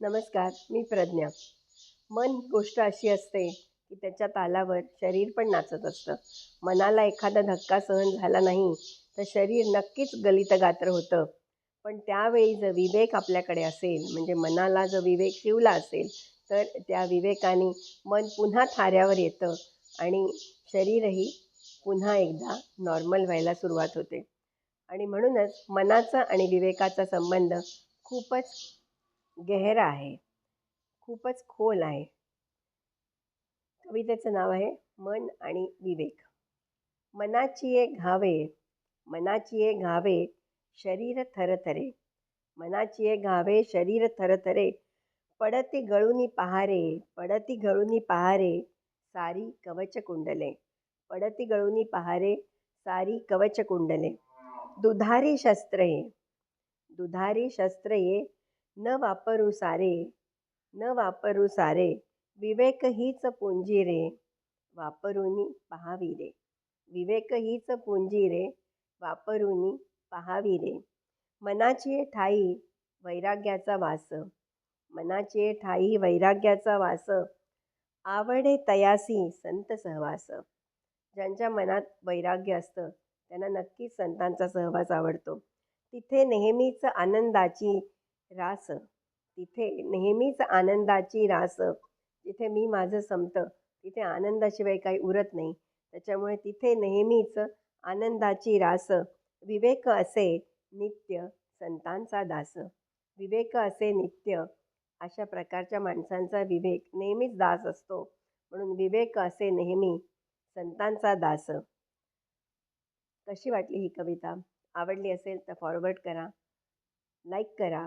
नमस्कार मी प्रज्ञा. मन ही गोष्ट अशी असते की त्याच्या तालावर शरीर पण नाचत असतं. मनाला एखादा धक्का सहन झाला नाही तर शरीर नक्कीच गलितगात्र होतं. पण त्यावेळी जर विवेक आपल्याकडे असेल म्हणजे मनाला जर विवेक शिवला असेल तर त्या विवेकाने मन पुन्हा थाऱ्यावर येतं आणि शरीरही पुन्हा एकदा नॉर्मल व्हायला सुरुवात होते. आणि म्हणूनच मनाचा आणि विवेकाचा संबंध खूपच गहरा आहे. खूपच खोल आहे. कवितेचं नाव आहे मन आणि विवेक. मनाची ये घावे मनाची ये घावे शरीर थरथरे. मनाची ये घावे शरीर थरथरे. पडती गळुनी पहारे पडती गळुनी पहारे सारी कवच कुंडले. पडती गळुनी पहारे सारी कवच कुंडले. दुधारी शस्त्रे दुधारी शस्त्रे न वापरू सारे न वापरू सारे विवेक हीच पुंजी रे वापरूनी पहावी रे. विवेक हीच पुंजी रे वापरूनी पहावी रे. मनाची ठाई वैराग्याचा वास मनाची ठाई वैराग्याचा वास आवडे तयासी संत सहवास. ज्यांच्या मनात वैराग्य असतं त्यांना नक्कीच संतांचा सहवास आवडतो. तिथे नेहमीच आनंदाची रास. तिथे नेहमीच आनंदाची रास. तिथे मी माझं संपतं तिथे आनंदाशिवाय काही उरत नाही. त्याच्यामुळे तिथे नेहमीच आनंदाची रास. विवेक असे नित्य संतांचा दास. विवेक असे नित्य अशा प्रकारच्या माणसांचा विवेक नेहमीच दास असतो. म्हणून विवेक असे नेहमी संतांचा दास. कशी वाटली ही कविता? आवडली असेल तर फॉरवर्ड करा. लाईक करा.